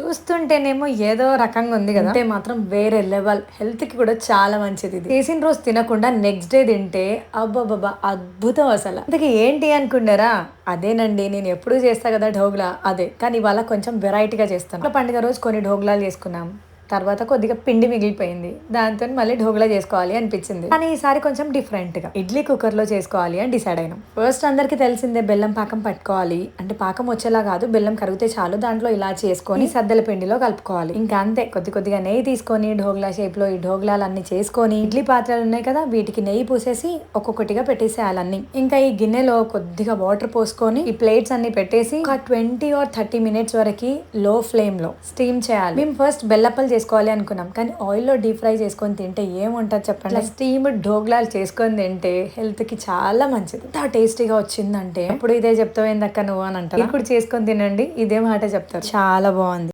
చూస్తుంటేనేమో ఏదో రకంగా ఉంది కదా. అంటే మాత్రం వేరే లెవెల్. హెల్త్కి కూడా చాలా మంచిది ఇది. చేసిన రోజు తినకుండా నెక్స్ట్ డే తింటే అబ్బాబాబా అద్భుతం అసలు. అందుకే ఏంటి అనుకున్నారా? అదేనండి నేను ఎప్పుడు చేస్తా కదా ఢోగ్లా అదే. కానీ ఇవాళ కొంచెం వెరైటీగా చేస్తాను పండుగ రోజు కొన్ని ఢోగ్లాలు చేసుకున్నాం. తర్వాత కొద్దిగా పిండి మిగిలిపోయింది. దాంతో మళ్ళీ ఢోగ్లా చేసుకోవాలి అనిపించింది. కానీ ఈసారి కొంచెం డిఫరెంట్గా ఇడ్లీ కుక్కర్లో చేసుకోవాలి అని డిసైడ్ అయినాం. ఫస్ట్ అందరికి తెలిసిందే బెల్లం పాకం పట్టుకోవాలి. అంటే పాకం వచ్చేలా కాదు బెల్లం కరిగితే చాలు దాంట్లో ఇలా చేసుకొని సద్దల పిండిలో కలుపుకోవాలి. ఇంకా అంతే కొద్ది కొద్దిగా నెయ్యి తీసుకొని ఢోగ్లా షేప్లో ఈ ఢోగ్లాలన్నీ చేసుకొని ఇడ్లీ పాత్రలు ఉన్నాయి కదా వీటికి నెయ్యి పూసేసి ఒక్కొక్కటిగా పెట్టేసేయాలి అన్ని ఇంకా ఈ గిన్నెలో కొద్దిగా వాటర్ పోసుకొని ఈ ప్లేట్స్ అన్ని పెట్టేసి ఒక ట్వంటీ ఆర్ థర్టీ మినిట్స్ వరకు లో ఫ్లేమ్లో స్టీమ్ చేయాలి. మేము ఫస్ట్ బెల్లప్పలు చేసుకోవాలి అనుకున్నాం. కానీ ఆయిల్లో డీప్ ఫ్రై చేసుకొని తింటే ఏముంటుంది చెప్పండి? స్టీమ్ ఢోగ్లాలు చేసుకొని తింటే హెల్త్కి చాలా మంచిది. ఎంత టేస్టీగా వచ్చిందంటే? ఇప్పుడు ఇదే చెప్తావు ఏందక్క నువ్వు అని అంటారు? ఇప్పుడు చేసుకొని తినండి. ఇదే మాట చెప్తారు. చాలా బాగుంది.